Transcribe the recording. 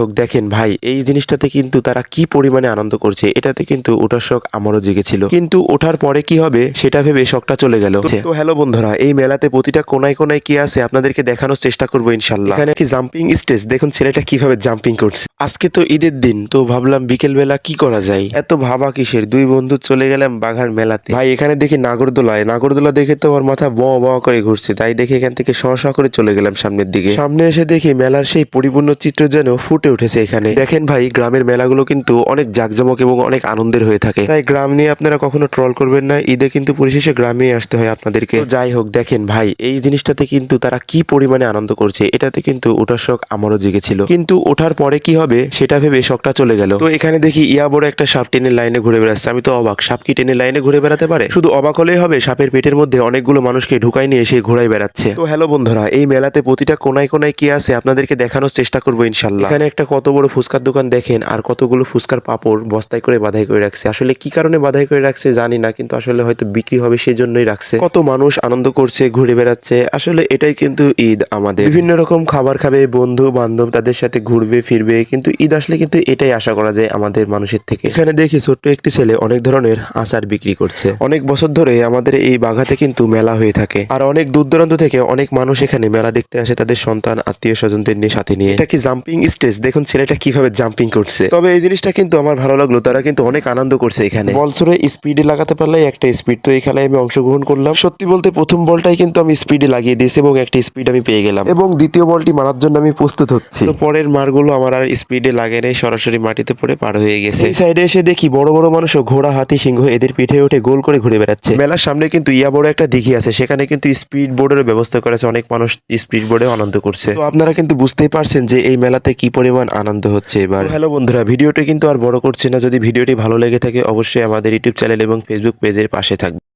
হোক দেখেন ভাই এই জিনিসটাতে কিন্তু তারা কি পরিমাণে আনন্দ করছে এটাতে কিন্তু ওঠার শখ আমারও জেগেছিল। কিন্তু ওঠার পরে কি হবে সেটা ভেবে শখটা চলে গেল। তো হ্যালো বন্ধুরা এই মেলাতে প্রতিটা কোনায় কোনায় কি আছে আপনাদেরকে দেখানোর চেষ্টা করব ইনশাল্লাহ এখানে কি জাম্পিং স্টেজ দেখুন ছেলেটা কীভাবে জাম্পিং করছে। আজকে তো ঈদের দিন তো ভাবলাম বিকেল বেলা কি করা যায়? এত ভাবা কিসের? দুই বন্ধু চলে গেলাম বাঘার মেলাতে। ভাই এখানে দেখি নাগরদোলায় নাগরদোলা দেখে তো আমার মাথা ব ব করে ঘুরছে। তাই দেখে এখান থেকে সহসা করে চলে গেলাম সামনের দিকে। সামনে এসে দেখি মেলার সেই পরিপূর্ণ চিত্র যেন ফুটে উঠেছে এখানে। দেখেন ভাই গ্রামের মেলাগুলো কিন্তু অনেক জাঁকজমক এবং অনেক আনন্দের হয়ে থাকে। তাই গ্রাম নিয়ে আপনারা কখনো ট্রল করবেন না ঈদে কিন্তু পরিশেষে গ্রামে আসতে হয় আপনাদেরকে। যাই হোক দেখেন ভাই এই জিনিসটাতে কিন্তু তারা কি পরিমাণে আনন্দ করছে এটাতে কিন্তু ওঠার শখ আমারও জেগেছিল। কিন্তু ওঠার পরে কি হবে সেটা ভেবে শখটা চলে গেল। তো এখানে দেখি ইয়া বড় একটা সাপ টেনের লাইনে ঘুরে বেড়াচ্ছে। আমি তো অবাক সাপ কি টেনের লাইনে ঘুরে বেড়াতে পারে? শুধু অবাক হলেই হবে সাপের পেটের মধ্যে অনেকগুলো মানুষকে ঢুকাই নিয়ে এসে ঘোরাই বেড়াচ্ছে। তো হ্যালো বন্ধুরা এই মেলাতে প্রতিটা কোনায় কোনায় কি আছে আপনাদেরকে দেখানোর চেষ্টা করব ইনশাল্লাহ। এখানে একটা কত বড় ফুচকার দোকান দেখেন আর কতগুলো ফুচকার পাপড় বস্তায় করে বাধাই করে রাখছে। আসলে কি কারণে বাধাই করে রাখছে জানি না, কিন্তু আসলে হয়তো বিক্রি হবে সেই জন্যই রাখছে। কত মানুষ আনন্দ করছে, ঘুরে বেড়াচ্ছে, আসলে এটাই কিন্তু ঈদ আমাদের। বিভিন্ন রকম খাবার খাবে বন্ধু বান্ধব তাদের সাথে ঘুরবে, ফিরবে, কিন্তু ঈদ আসলে কিন্তু এটাই আশা করা যায় আমাদের মানুষের থেকে। এখানে দেখি ছোট্ট একটি ছেলে অনেক ধরনের আচার বিক্রি করছে। অনেক বছর ধরে আমাদের এই বাঘাতে কিন্তু মেলা হয়ে থাকে। আর অনেক দূর দূরান্ত থেকে অনেক মানুষ এখানে মেলা দেখতে আসে তাদের সন্তান আত্মীয় স্বজনদের নিয়ে সাথে নিয়ে। এটা কি জাম্পিং স্টেজ দেখুন ছেলেটা কীভাবে জাম্পিং করছে। তবে এই জিনিসটা কিন্তু আমার ভালো লাগল তারা কিন্তু অনেক আনন্দ করছে এখানে। বলসরে স্পিডে লাগাতে পারলে একটা স্পিড তো এই খেলায় আমি অংশগ্রহণ করলাম। সত্যি বলতে প্রথম বলটাই কিন্তু আমি স্পিডে লাগিয়ে দিয়েছি এবং একটা স্পিড আমি পেয়ে গেলাম। এবং দ্বিতীয় বলটি মারার জন্য আমি প্রস্তুত হচ্ছি। তো পরের মারগুলো আমার আর স্পিডে লাগে নেই সরাসরি মাটিতে পড়ে পার হয়ে গেছে। এই সাইডে এসে দেখি বড় বড় মানুষও ঘোড়া হাতি সিংহ এদের পিঠে উঠে গোল করে ঘুরে বেড়াচ্ছে। মেলার সামনে কিন্তু ইয়া বড় একটা দিঘি আছে সেখানে কিন্তু স্পিড বোর্ডের ব্যবস্থা করেছে অনেক মানুষ স্পিড বোর্ডে আনন্দ করছে। তো আপনারা কিন্তু বুঝতেই পারছেন যে এই মেলাতে কি পরিমাণ আনন্দ হচ্ছে এবার। হ্যালো বন্ধুরা, ভিডিওটি কিন্তু আর বড় করছি না। যদি ভিডিওটি ভালো লেগে থাকে, অবশ্যই আমাদের ইউটিউব চ্যানেল এবং ফেসবুক পেজের পাশে থাকবে।